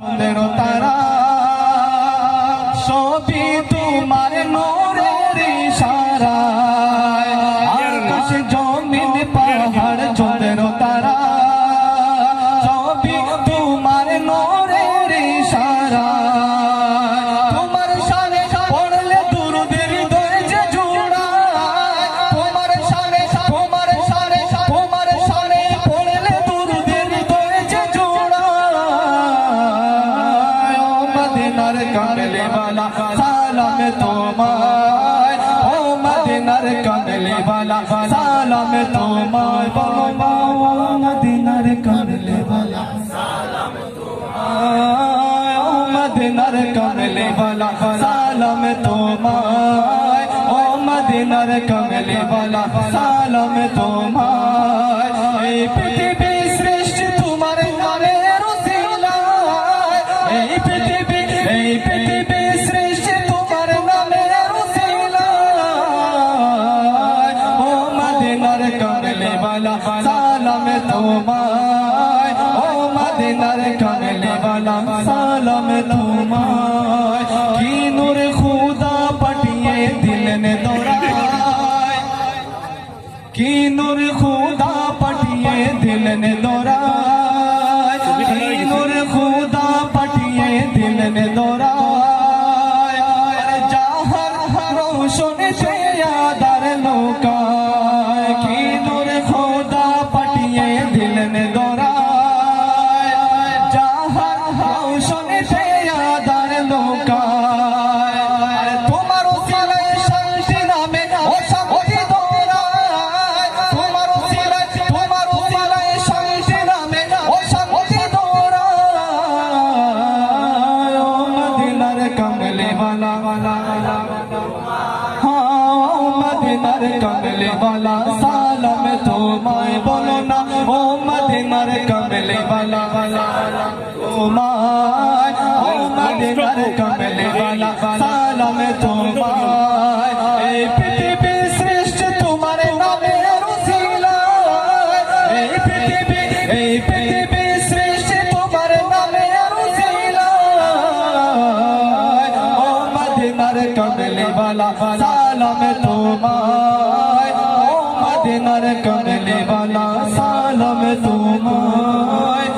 তারা সবই তোমার নোরের আকাশ জমিন পাহাড় চন্দ্র মদিনার কামলে বালা, সালাম তোমায়। ও মদিনার কামলে বালা, সালাম তোমায়। বলো ও মদিনার কামলে বালা, সালাম তোমায়। ও মদিনার কামলে বালা, সালাম তোমায়। ও মদিনার কামলে বালা, সালাম তোমায়। এই পৃথিবী সৃষ্টি তোমার তোমার রসিলা এই সালাম তোমায়, ও মদিনার কমলে বালা সালাম তোমায়। কি নূর খুদা পাঠিয়ে দিল নে দৌড়ায় কি নূর খুদা পাঠিয়ে নে वाला हाँ मदीनार कमले वाला सालम तो माए बोलो ना ओ मदीनार कमले वाला ओ माए ओ मदीनार कमले वाला सालम तो माए বালা, সালাম তোমায়। ও মদিনার কমলি বালা, সালাম তোমায়।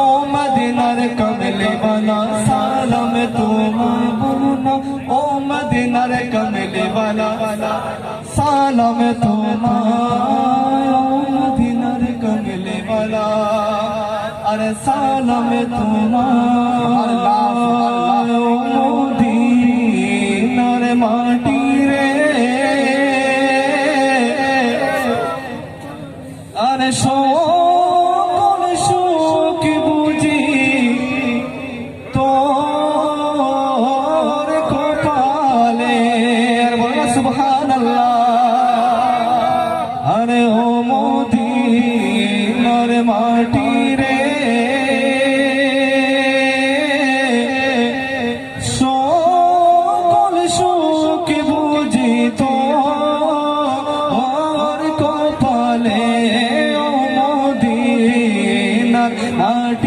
ও মদিনার কমলি বালা, সালাম তোমায়। ও মদিনার কমলি বালা, সালাম তোমায়। ও মদিনার কমলি বালা, আরে সালাম তোমায়। আরে সকল হাট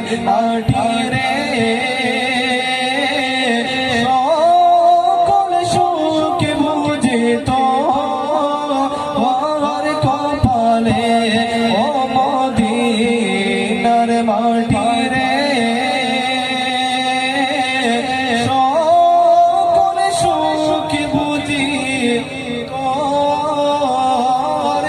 আটিরে সকল শোক বুঝে তো আমার কপালে ও মদিনার মাটিরে সকল শোক বুঝি তো আমার